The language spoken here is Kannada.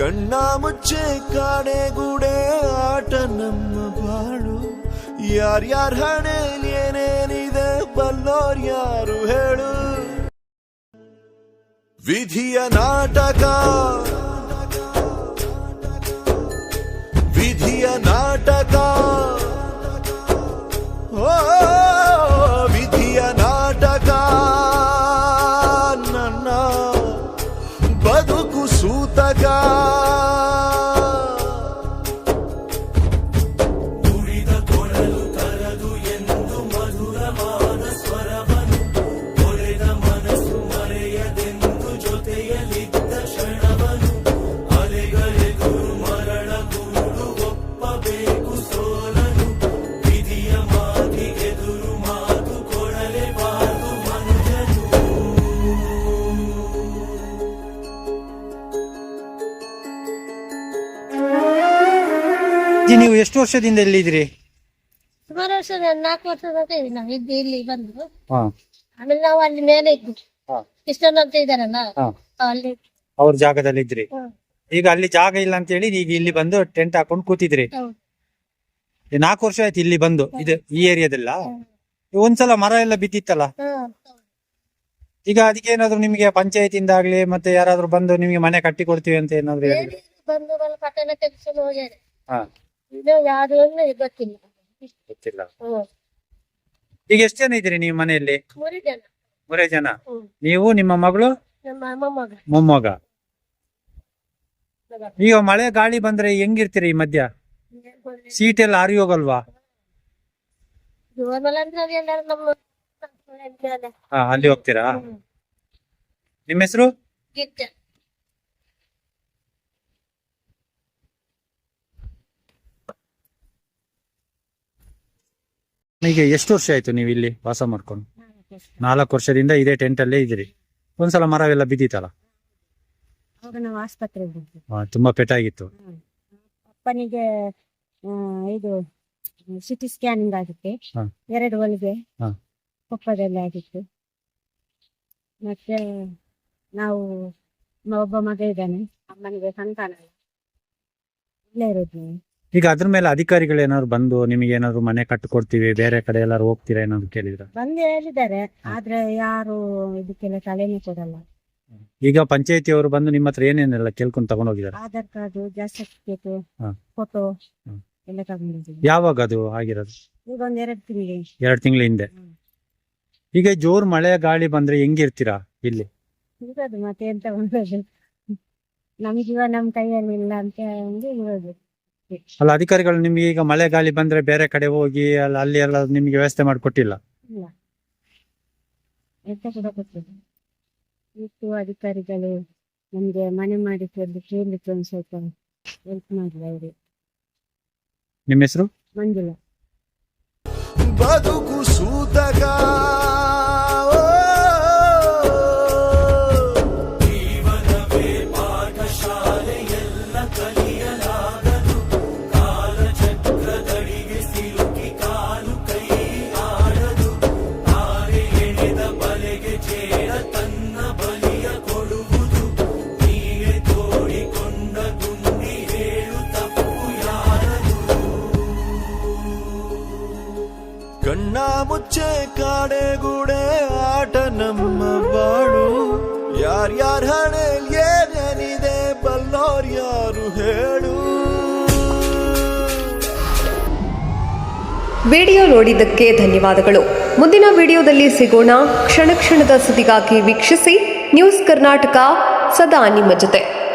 ಕಣ್ಣ ಮುಚ್ಚೆ ಕಾಣೆಗೂಡೆ ಆಟ ನಮ್ಮ ಬಾಳು ಯಾರ್ಯಾರ ಹಣೆಯಲ್ಲಿ ಏನೇನಿದೆ ಬಲ್ಲೋರ್ ಯಾರು ಹೇಳು ವಿಧಿಯ ನಾಟಕ ಅಜ್ಜಿ ನೀವು ಎಷ್ಟು ವರ್ಷದಿಂದ ಇಲ್ಲಿದ್ದೀರಿ ಸುಮಾರು ವರ್ಷ ನಾಲ್ಕು ವರ್ಷದ ನಾವು. ಇದ್ದು ಇಲ್ಲಿ ಬಂದು. ಆಮೇಲೆ ನಾವು ಅಲ್ಲಿ ಮೇಲೆ ಇದ್ವಿ. ಕೃಷ್ಣನ್ ಅಂತ ಇದಾರಲ್ಲ ಅಲ್ಲಿ. ಅವ್ರ ಜಾಗದಲ್ಲಿ ಇದ್ರಿ. ಈಗ ಅಲ್ಲಿ ಜಾಗ ಇಲ್ಲ ಅಂತ ಹೇಳಿ ಈಗ ಇಲ್ಲಿ ಬಂದು ಟೆಂಟ್ ಹಾಕೊಂಡು ಕೂತಿದ್ರಿ. ನಾಲ್ಕು ವರ್ಷ ಆಯ್ತು ಇಲ್ಲಿ ಬಂದು. ಇದು ಈ ಏರಿಯಾದಲ್ಲ. ಒಂದ್ಸಲ ಮರ ಎಲ್ಲ ಬಿದ್ದಿತ್ತಲ್ಲ? ಈಗ ಅದಕ್ಕೆ ಏನಾದ್ರು ನಿಮಗೆ ಪಂಚಾಯತಿಯಿಂದ ಆಗ್ಲಿ ಮತ್ತೆ ಯಾರಾದ್ರೂ ಬಂದು ನಿಮಗೆ ಮನೆ ಕಟ್ಟಿ ಕೊಡ್ತೀವಿ ಅಂತ ಏನಾದ್ರು ಹೇಳಿ ಬಂದು ಪಟ್ಟಣ ಹೋಗ್ಯಾರೆ. ಇದು ಯಾವ್ದು ಒಂದು ಗೊತ್ತಿಲ್ಲ. ಗೊತ್ತಿಲ್ಲ. ಹ್ಮ್. ಈಗ ಎಷ್ಟು ಜನ ಇದ್ದೀರಿ ನೀವು ಮನೆಯಲ್ಲಿ? ಮೂರು ಜನ. ಮೂರೇ ಜನ? ಹ್ಮ್. ನೀವು ನಿಮ್ಮ ಮಗಳು? ನಮ್ಮ ಮೊಮ್ಮಗ. ಮೊಮ್ಮಗ. ಈಗ ಮಳೆ ಗಾಳಿ ಬಂದ್ರೆ ಹೆಂಗಿರ್ತೀರಿ ಈ ಮಧ್ಯ? ಸೀಟ್ ಎಲ್ಲ ಆರಿ ಹೋಗಲ್ವಾ ಜೋರ್ಮಲ ಅಂದ್ರೆ ಅದೆಲ್ಲರೂ ನಮ್ಮ ಮೇಲೆ ಹಾ ಅಲ್ಲಿ ಹೋಗ್ತೀರಾ? ಹ್ಮ್. ನಿಮ್ಮ ಹೆಸರು? ಈಗ ಎಷ್ಟು ವರ್ಷ ಆಯ್ತು ನೀವು ಇಲ್ಲಿ ವಾಸ ಮಾಡ್ಕೊಂಡು? ನಾಲ್ಕು ವರ್ಷದಿಂದ ಇದೇ ಟೆಂಟ್ ಅಲ್ಲೇ ಇದ್ರಿ ಒಂದ್ಸಲ ಮರವೆಲ್ಲ ಬಿದ್ದಿತ್ತಲ್ಲ? ಅವಾಗ ನಾವು ಆಸ್ಪತ್ರೆಗೆ ಹೋದ್ವಿ ಹಾ, ತುಂಬಾ ಪೆಟ್ಟಾಗಿತ್ತು. ಅಪ್ಪನಿಗೆ ಆ, ಇದು ಸಿಟಿ ಸ್ಕ್ಯಾನಿಂಗ್ ಆಗುತ್ತೆ. ಹಾ. ಎರಡು ಹೊಲಿಗೆ ಹಾ. ಕೊಪ್ಪದಲ್ಲಿ ಆಗಿತ್ತು. ಮತ್ತೆ ನಾವು ಮ- ಒಬ್ಬ ಮಗ ಇದ್ದಾನೆ. ಅಮ್ಮನಿಗೆ ಸಂತಾನ ಇಲ್ಲ. ಇಲ್ಲೇ ಇರೋದು. ನಾವು. ಈಗ ಅದ್ರ ಮೇಲೆ ಅಧಿಕಾರಿಗಳು ಏನಾದ್ರು ಬಂದು ನಿಮಗೆ ಏನಾದ್ರು ಮನೆ ಕಟ್ಟಿಕೊಡ್ತೀವಿ ಬೇರೆ ಕಡೆ ಎಲ್ಲಾರು ಹೋಗ್ತೀರಾ ಏನಾದ್ರು ಕೇಳಿದ್ರ? ಬಂದು ಹೇಳಿದ್ದಾರೆ ಆದ್ರೆ ಯಾರು ಇದಕ್ಕೆಲ್ಲ ತಲೆನೇ ಕೊಡಲ್ಲ. ಈಗ ಪಂಚಾಯತಿ ಅವರು ಬಂದು ನಿಮ್ಮ ಹತ್ರ ಏನೇನೆಲ್ಲ ಕೇಳ್ಕೊಂಡು ತಗೊಂಡ್ ಹೋಗಿದಾರೆ ಆಧಾರ್ ಕಾರ್ಡ್ ಜಾಸ್ತಿ ಸರ್ಟಿಫಿಕೇಟ್ ಹಾ. ಫೋಟೋ ಹ್ಮ್. ಎಲ್ಲ ತಗೊಂಡಿದ್ದೀವಿ ಯಾವಾಗ ಅದು ಆಗಿರೋದು? ಈಗ ಒಂದ್ ಎರಡು ತಿಂಗಳಿಗೆ. ಎರಡ್ ತಿಂಗಳ ಹಿಂದೆ. ಹ್ಮ್. ಈಗ ಜೋರ್ ಮಳೆ ಗಾಳಿ ಬಂದ್ರೆ ಹೆಂಗಿರ್ತೀರಾ ಇಲ್ಲಿ? ಇರೋದು ಮತ್ತೆ ಎಂತ ಮಾಡೋದು? ನಮ್ ಜೀವ ನಮ್ ಕೈಯಲ್ಲಿ ಇಲ್ಲ ಅಂತ ಹೇಳಿ ಇರೋದು. ಅಲ್ಲ ಅಧಿಕಾರಿಗಳು ನಿಮ್ಗೆ ಈಗ ಮಳೆ ಗಾಳಿ ಬಂದ್ರೆ ಬೇರೆ ಕಡೆ ಹೋಗಿ ಅಲ್ಲ ಅಲ್ಲಿ ಎಲ್ಲ ನಿಮ್ಗೆ ವ್ಯವಸ್ಥೆ ಮಾಡಿಕೊಟ್ಟಿಲ್ಲ? ಇಲ್ಲ. ಎಂತ ಕೂಡ ಗೊತ್ತಿಲ್ಲ ಇಷ್ಟು ಅಧಿಕಾರಿಗಳು ನಮ್ಗೆ ಮನೆ ಮಾಡಿ ಕೊಡ್ಲಿ ಕೇಳಲಿಕ್ಕೆ ಒಂದ್ ಸ್ವಲ್ಪ ಹೆಲ್ಪ್ ಮಾಡಿಲ್ಲ ಅವರು. ನಿಮ್ಮ ಹೆಸರು? ಮಂಜುಳ. ಬದುಕು ಸೂತಕ. ಕಣ್ಣ ಮುಚ್ಚೆ ಕಾಡೆಗೂಡೆ ಆಟ ನಮ್ಮ ಬಾಳು. ಯಾರ್ಯಾರ ಹಣೆಯಲ್ಲಿ ಏನೇನಿದೆ ಬಲ್ಲೋರ್ ಯಾರು ಹೇಳು. ವಿಡಿಯೋ ನೋಡಿದ್ದಕ್ಕೆ ಧನ್ಯವಾದಗಳು. ಮುಂದಿನ ವಿಡಿಯೋದಲ್ಲಿ ಸಿಗೋಣ. ಕ್ಷಣ ಕ್ಷಣದ ಸುದ್ದಿಗಾಗಿ ವೀಕ್ಷಿಸಿ. ನ್ಯೂಸ್ ಕರ್ನಾಟಕ ಸದಾ ನಿಮ್ಮ ಜೊತೆ.